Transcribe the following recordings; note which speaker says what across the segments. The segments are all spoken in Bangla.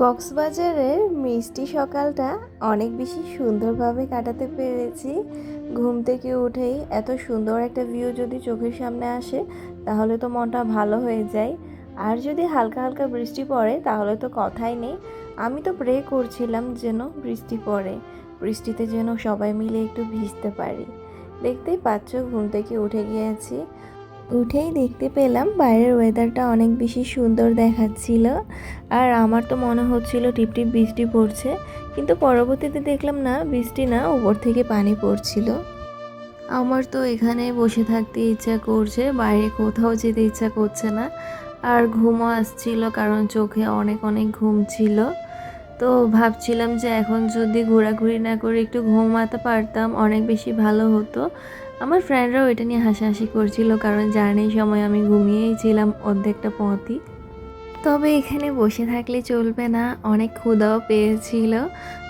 Speaker 1: কক্সবাজারের মিষ্টি সকালটা অনেক বেশি সুন্দরভাবে কাটাতে পেরেছি। ঘুম থেকে উঠেই এত সুন্দর একটা ভিউ যদি চোখের সামনে আসে, তাহলে তো মনটা ভালো হয়ে যায়। আর যদি হালকা হালকা বৃষ্টি পড়ে, তাহলে তো কথাই নেই। আমি তো প্রে করছিলাম যেন বৃষ্টি পড়ে, বৃষ্টিতে যেন সবাই মিলে একটু ভিজতে পারি। দেখতেই পাচ্ছ, ঘুম থেকে উঠে গিয়েছি। উঠেই দেখতে পেলাম বাইরের ওয়েদারটা অনেক বেশি সুন্দর দেখাচ্ছিল। আর আমার তো মনে হচ্ছিল টিপটিপ বৃষ্টি পড়ছে, কিন্তু পরবর্তীতে দেখলাম না, বৃষ্টি না, উপর থেকে পানি পড়ছিল। আমার তো এখানে বসে থাকতে ইচ্ছা করছে, বাইরে কোথাও যেতে ইচ্ছা করছে না। আর ঘুমও আসছিল, কারণ চোখে অনেক অনেক ঘুম ছিল। তো ভাবছিলাম যে এখন যদি ঘোরাঘুরি না করে একটু ঘুমাতে পারতাম, অনেক বেশি ভালো হতো। আমার ফ্রেন্ডরাও এটা নিয়ে হাসাহাসি করছিল, কারণ জার্নির সময় আমি ঘুমিয়েই ছিলাম অর্ধেকটা পথই। তবে এখানে বসে থাকলে চলবে না, অনেক ক্ষুদাও পেয়েছিল।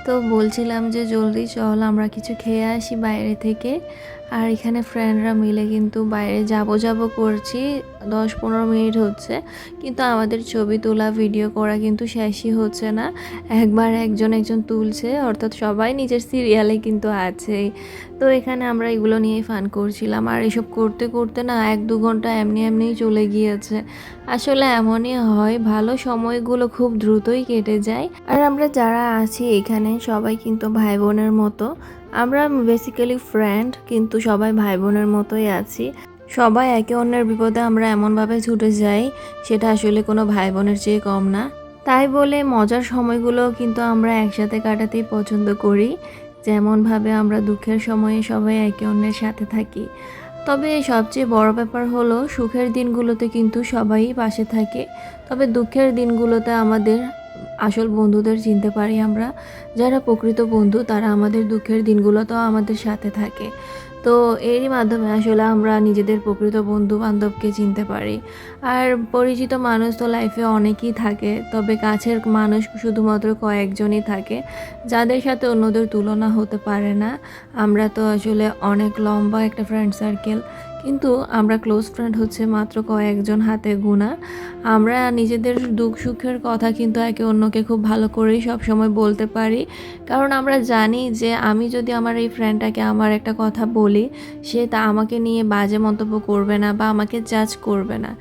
Speaker 1: তো বলছিলাম যে জলদি চল, আমরা কিছু খেয়ে আসি বাইরে থেকে। আর এখানে ফ্রেন্ডরা মিলে কিন্তু বাইরে যাব যাব করছি দশ পনেরো মিনিট হচ্ছে। কিন্তু আমাদের ছবি তোলা ভিডিও করা কিন্তু শেষই হচ্ছে না। একবার একজন একজন তুলছে, অর্থাৎ সবাই নিজের সিরিয়ালে কিন্তু আছেই তো এখানে আমরা এগুলো নিয়ে ফান করছিলাম। আর এসব করতে করতে না এক দু ঘণ্টা এমনি এমনিই চলে গিয়েছে। আসলে এমনই হয়, ভালো সময়গুলো খুব দ্রুতই কেটে যায়। আর আমরা যারা আছি এখানে সবাই কিন্তু ভাই বোনের মতো। আমরা বেসিক্যালি ফ্রেন্ড কিন্তু সবাই ভাই বোনের মতোই আছি। সবাই একে অন্যের বিপদে আমরা এমনভাবে ছুটে যাই, সেটা আসলে কোনো ভাই বোনের চেয়ে কম না। তাই বলে মজার সময়গুলো কিন্তু আমরা একসাথে কাটাতেই পছন্দ করি। যেমনভাবে আমরা দুঃখের সময়ে সবাই একে অন্যের সাথে থাকি। তবে সবচেয়ে বড় ব্যাপার হলো, সুখের দিনগুলোতে কিন্তু সবাই পাশে থাকে। তবে দুঃখের দিনগুলোতে আমাদের আসল বন্ধুদের চিনতে পারি আমরা। যারা প্রকৃত বন্ধু, তারা আমাদের দুঃখের দিনগুলোতেও আমাদের সাথে থাকে। তো এরই মাধ্যমে আসলে আমরা নিজেদের প্রকৃত বন্ধু বান্ধবকে চিনতে পারি। আর পরিচিত মানুষ তো লাইফে অনেকেই থাকে, তবে কাছের মানুষ শুধুমাত্র কয়েকজনই থাকে, যাদের সাথে অন্যদের তুলনা হতে পারে না। আমরা তো আসলে অনেক লম্বা একটা ফ্রেন্ড সার্কেল কিন্তু আমরা ক্লোজ ফ্রেন্ড হচ্ছে মাত্র কয়েকজন হাতে গোনা আমরা নিজেদের দুঃখ সুখের কথা কিন্তু একে অন্যকে খুব ভালো করেই সবসময় বলতে পারি, কারণ আমরা জানি যে আমি যদি আমার এই ফ্রেন্ডটাকে আমার একটা কথা বলি, সে তা আমাকে নিয়ে বাজে মন্তব্য করবে না বা আমাকে জাজ করবে না।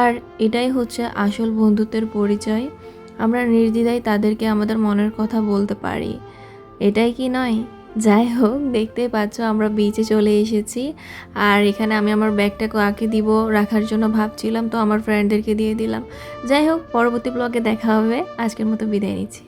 Speaker 1: আর এটাই হচ্ছে আসল বন্ধুত্বের পরিচয়। আমরা নির্দ্বিধায় তাদেরকে আমাদের মনের কথা বলতে পারি। এটাই কি নয়? যাই হোক, দেখতেই পাচ্ছ আমরা বিচে চলে এসেছি। আর এখানে আমি আমার ব্যাগটা কাকে দিব রাখার জন্য ভাবছিলাম, তো আমার ফ্রেন্ডদেরকে দিয়ে দিলাম। যাই হোক, পরবর্তী ব্লগে দেখা হবে। আজকের মতো বিদায় নিচ্ছি।